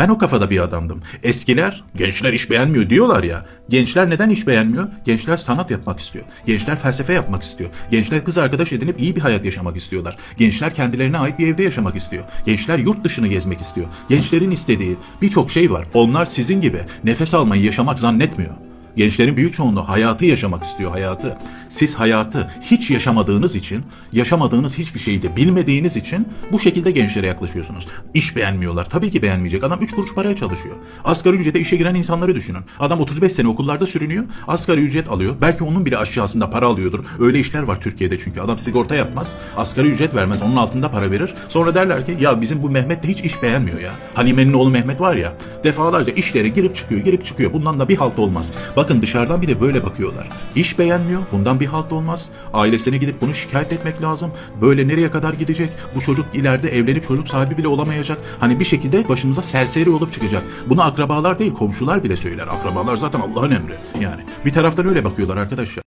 Ben o kafada bir adamdım. Eskiler gençler iş beğenmiyor diyorlar ya. Gençler neden iş beğenmiyor? Gençler sanat yapmak istiyor. Gençler felsefe yapmak istiyor. Gençler kız arkadaş edinip iyi bir hayat yaşamak istiyorlar. Gençler kendilerine ait bir evde yaşamak istiyor. Gençler yurt dışını gezmek istiyor. Gençlerin istediği birçok şey var. Onlar sizin gibi nefes almayı yaşamak zannetmiyor. Gençlerin büyük çoğunluğu hayatı yaşamak istiyor, hayatı. Siz hayatı hiç yaşamadığınız için, yaşamadığınız hiçbir şeyi de bilmediğiniz için bu şekilde gençlere yaklaşıyorsunuz. İş beğenmiyorlar. Tabii ki beğenmeyecek. Adam 3 kuruş paraya çalışıyor. Asgari ücrete işe giren insanları düşünün. Adam 35 sene okullarda sürünüyor. Asgari ücret alıyor. Belki onun bile aşağısında para alıyordur. Öyle işler var Türkiye'de çünkü. Adam sigorta yapmaz. Asgari ücret vermez. Onun altında para verir. Sonra derler ki ya bizim bu Mehmet de hiç iş beğenmiyor ya. Halime'nin oğlu Mehmet var ya. Defalarca işlere girip çıkıyor, girip çıkıyor. Bundan da bir halt olmaz. Bakın dışarıdan bir de böyle bakıyorlar. İş beğenmiyor. Bundan bir halt olmaz. Ailesine gidip bunu şikayet etmek lazım. Böyle nereye kadar gidecek? Bu çocuk ileride evlenip çocuk sahibi bile olamayacak. Hani bir şekilde başımıza serseri olup çıkacak. Bunu akrabalar değil komşular bile söyler. Akrabalar zaten Allah'ın emri. Yani bir taraftan öyle bakıyorlar arkadaşlar.